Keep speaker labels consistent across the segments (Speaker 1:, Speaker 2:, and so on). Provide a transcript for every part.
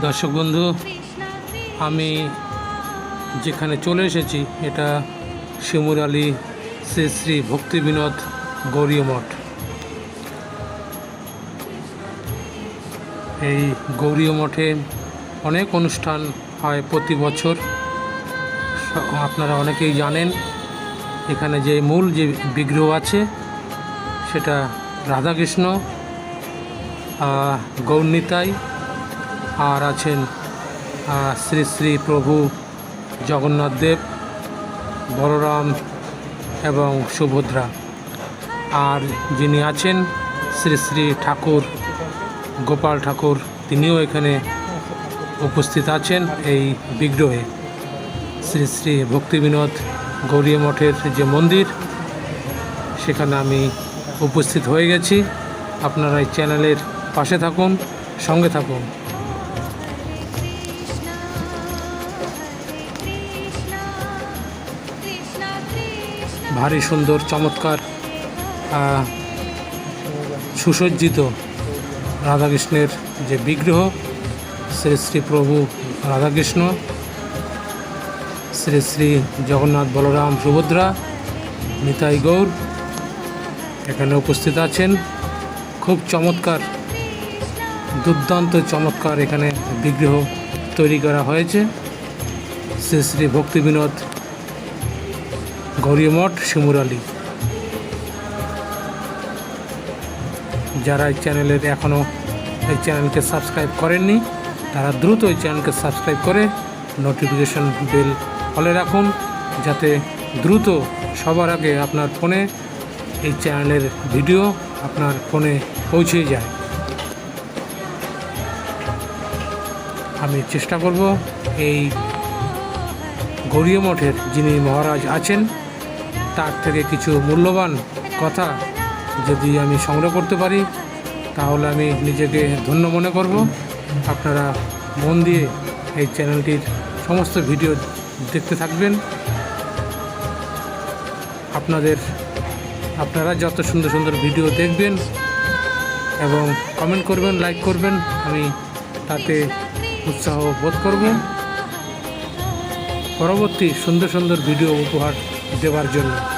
Speaker 1: দর্শক বন্ধু আমি যেখানে চলে এসেছি এটা শিমুর আলী শ্রী শ্রী ভক্তি বিনোদ গৌরীয় মঠ। এই গৌরীয় মঠে অনেক অনুষ্ঠান হয় প্রতি বছর। আপনারা অনেকেই জানেন এখানে যে মূল যে বিগ্রহ আছে সেটা রাধাকৃষ্ণ আহ, গৌরনীতাই আর আছেন শ্রী শ্রী প্রভু জগন্নাথ দেব, বলরাম এবং সুভদ্রা। আর যিনি আছেন শ্রী শ্রী ঠাকুর, গোপাল ঠাকুর, তিনিও এখানে উপস্থিত আছেন এই বিগ্রহে। শ্রী শ্রী ভক্তিবিনোদ গৌরী মঠের যে মন্দির, সেখানে আমি উপস্থিত হয়ে গেছি। আপনারা এই চ্যানেলের পাশে থাকুন, সঙ্গে থাকুন। ভারী, সুন্দর, চমৎকার সুসজ্জিত রাধাকৃষ্ণের যে বিগ্রহ, শ্রী শ্রী প্রভু রাধাকৃষ্ণ, শ্রী শ্রী জগন্নাথ বলরাম সুভদ্রা, নিতাই গৌর এখানে উপস্থিত আছেন। খুব চমৎকার, দুর্দান্ত চমৎকার এখানে বিগ্রহ তৈরি করা হয়েছে। শ্রী শ্রী ভক্তি বিনোদ গৌরী মঠ শিমুরালি যারা এই চ্যানেলের এখনও এই চ্যানেলকে সাবস্ক্রাইব করেননি, তারা দ্রুত এই চ্যানেলকে সাবস্ক্রাইব করে নোটিফিকেশন বেল অলে রাখুন, যাতে দ্রুত সবার আগে আপনার ফোনে এই চ্যানেলের ভিডিও আপনার ফোনে পৌঁছে যায়। আমি চেষ্টা করব এই গৌরীয় মঠের যিনি মহারাজ আছেন তার থেকে কিছু মূল্যবান কথা যদি আমি সংগ্রহ করতে পারি, তাহলে আমি নিজেকে ধন্য মনে করব। আপনারা মন দিয়ে এই চ্যানেলটির সমস্ত ভিডিও দেখতে থাকবেন। আপনাদের, আপনারা যত সুন্দর সুন্দর ভিডিও দেখবেন এবং কমেন্ট করবেন লাইক করবেন, আমি তাতে উৎসাহ বোধ করব। পরবর্তী সুন্দর সুন্দর ভিডিও উপহার দেওয়ার জন্য।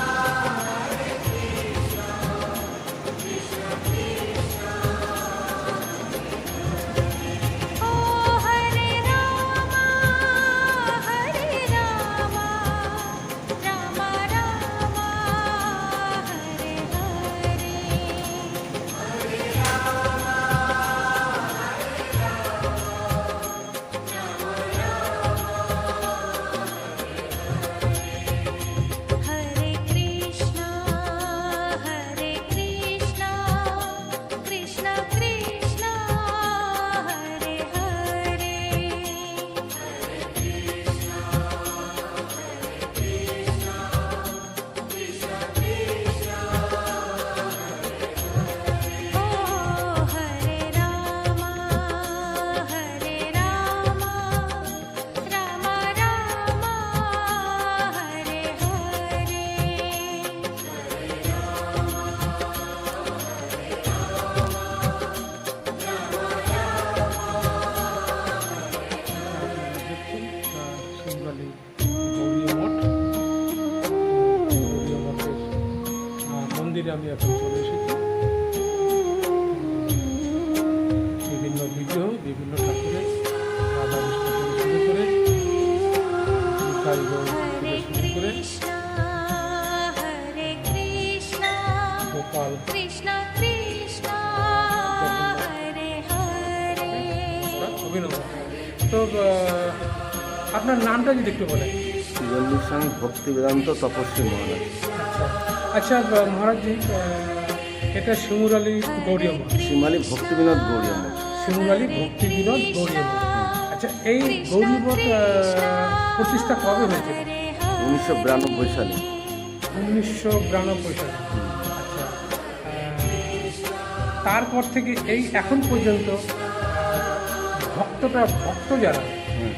Speaker 1: মন্দিরে আমি এখন চলে এসেছি। বিভিন্ন বিগ্রহ বিভিন্ন ঠাকুরের আপনার নামটা যদি একটু বলে
Speaker 2: জল্লির স্বামী ভক্তি বেদান্ত তপস্বী মহারাজ।
Speaker 1: আচ্ছা। আচ্ছা মহারাজজি এটা শিমুরালি গৌরীয় মঠ।
Speaker 2: শিমালী ভক্তি বিনোদ গৌরী মঠ।
Speaker 1: শিমুরালি ভক্তি বিনোদ গৌরী মঠ। আচ্ছা এই গৌরী মঠ প্রতিষ্ঠা কবে হয়েছে
Speaker 2: উনিশশো বিরানব্বই সালে।
Speaker 1: উনিশশো বিরানব্বই সালে। আচ্ছা তারপর থেকে এই এখন পর্যন্ত আহ, ভক্তটা ভক্ত যারা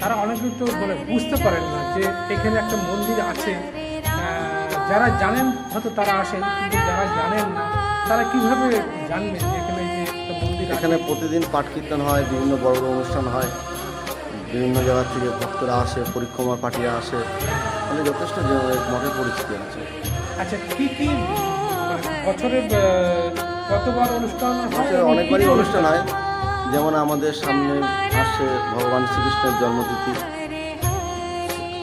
Speaker 1: তারা অনেকে তো মানে বুঝতে পারেন না যে এখানে একটা মন্দির আছে। যারা জানেন হয়তো তারা আসেন কিন্তু যারা জানেন না তারা কীভাবে জানবেন যে এখানে যে একটা মন্দির
Speaker 2: এখানে প্রতিদিন পাঠ কীর্তন হয় বিভিন্ন বড় বড় অনুষ্ঠান হয়। বিভিন্ন জায়গা থেকে ভক্তরা আসে পরিক্রমা পাঠিয়ে আসে। মানে যথেষ্ট যে- মঠের পরিস্থিতি আছে।
Speaker 3: আচ্ছা কি কি মানে বছরে কতবার অনুষ্ঠান হয়?
Speaker 2: অনেকবারই অনুষ্ঠান হয়। যেমন আমাদের সামনে আসছে ভগবান শ্রীকৃষ্ণের জন্মতিথি।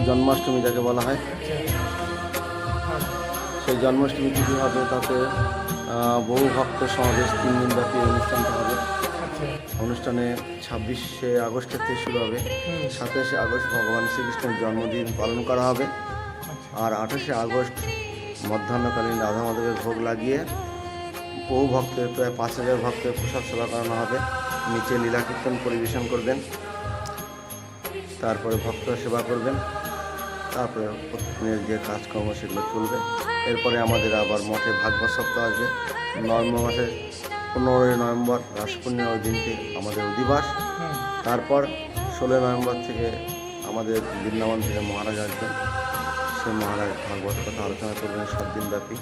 Speaker 2: জন্মাষ্টমী যাকে বলা হয়।
Speaker 3: হ্যাঁ,
Speaker 2: সেই জন্মাষ্টমী তিথি হবে, তাতে বহু ভক্ত সমাবেশ তিন দিন ব্যাপী অনুষ্ঠানটা হবে। অনুষ্ঠানে ছাব্বিশে আগস্টের থেকে শুরু হবে। সাতাশে আগস্ট ভগবান শ্রীকৃষ্ণের জন্মদিন পালন করা হবে। আর আঠাশে আগস্ট মধ্যাহ্নকালীন রাধা মাধবের ভোগ লাগিয়ে বহু ভক্তের, প্রায় পাঁচ হাজার ভক্তের প্রসাদ সেবা করানো হবে। নিচে লীলা কীর্তন পরিবেশন করবেন। তারপরে ভক্তরা সেবা করবেন। তারপরে প্রতিদিনের যে কাজকর্ম সেগুলো চলবে। এরপরে আমাদের আবার মঠে ভাগবত সপ্তাহ আসবে। নভেম্বর মাসের পনেরোই নভেম্বর রাস পূর্ণিমার দিনকে আমাদের অধিবাস। তারপর ষোলোই নভেম্বর থেকে আমাদের বৃন্দাবন থেকে মহারাজ আসবেন। সে মহারাজ ভাগবত কথা আলোচনা করবেন সাত দিন ব্যাপী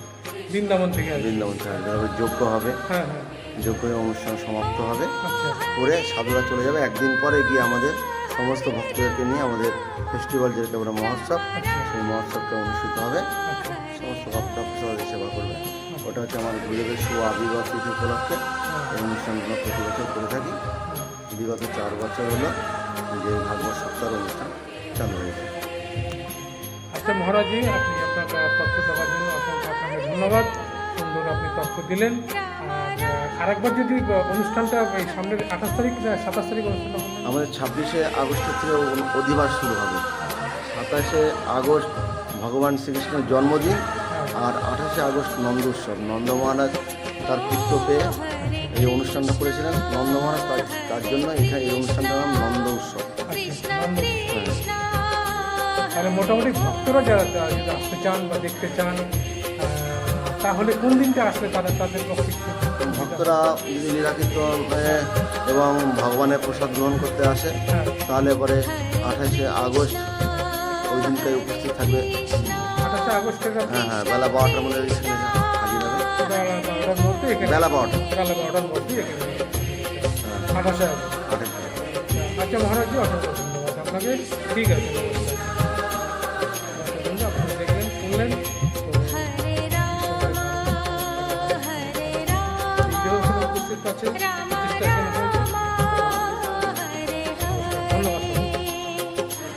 Speaker 3: বৃন্দাবন থেকে
Speaker 2: বৃন্দাবন থেকে তারপর যজ্ঞ হবে।
Speaker 3: হ্যাঁ হ্যাঁ।
Speaker 2: অনুষ্ঠান সমাপ্ত হবে।
Speaker 3: আচ্ছা।
Speaker 2: করে সাধুরা চলে যাবে। একদিন পরে গিয়ে আমাদের সমস্ত ভক্তদেরকে নিয়ে আমাদের ফেস্টিভ্যাল যেটাকে আমরা মহোৎসব, সেই মহোৎসবটা অনুষ্ঠিত হবে। সমস্ত ভক্তরা প্রসাদের সেবা করবে। ওটা হচ্ছে আমার গুরুদেবের শুভ আবির্ভাব তিথি উপলক্ষে এই অনুষ্ঠানগুলো প্রতি বছর করে থাকি। বিগত চার বছর হলো যে ভাগবত সপ্তাহের অনুষ্ঠান চালু হয়েছে।
Speaker 3: আচ্ছা মহারাজজি আপনি আপনার তথ্য দেওয়ার জন্য অসংখ্য আপনাকে ধন্যবাদ। সুন্দর আপনি তথ্য দিলেন। আরেকবার যদি অনুষ্ঠানটা সামনের আঠাশ তারিখ সাতাশ তারিখ অনুষ্ঠানটা
Speaker 2: আমাদের ছাব্বিশে আগস্টের থেকে অধিবাস শুরু হবে। সাতাশে আগস্ট ভগবান শ্রীকৃষ্ণের জন্মদিন আর আঠাশে আগস্ট নন্দ উৎসব। নন্দ মহারাজ তার পুত্র পেয়ে এই অনুষ্ঠানটা করেছিলেন। নন্দ মহারাজ তার তার জন্য এখানে এই অনুষ্ঠানটার নাম নন্দ উৎসব।
Speaker 3: আচ্ছা, তাহলে মোটামুটি ভক্তরা যারা আসতে চান বা দেখতে চান তাহলে কোন দিনটা আসলে তারা তাদের পক্ষে
Speaker 2: ভক্তরা যদি লীলাকীর্তন হয়ে এবং ভগবানের প্রসাদ গ্রহণ করতে আসে তাহলে পরে আঠাশে আগস্ট ওই দিনকে উপস্থিত থাকবে। হ্যাঁ হ্যাঁ বেলা বারোটার মধ্যে হাজির হবে।
Speaker 3: বেলা
Speaker 2: বারোটা।
Speaker 3: বেলা বারোটার মধ্যে
Speaker 2: হ্যাঁ।
Speaker 3: আঠাশে
Speaker 2: আঠাশে।
Speaker 3: আচ্ছা ধন্যবাদ আপনাকে। ঠিক আছে Ciao.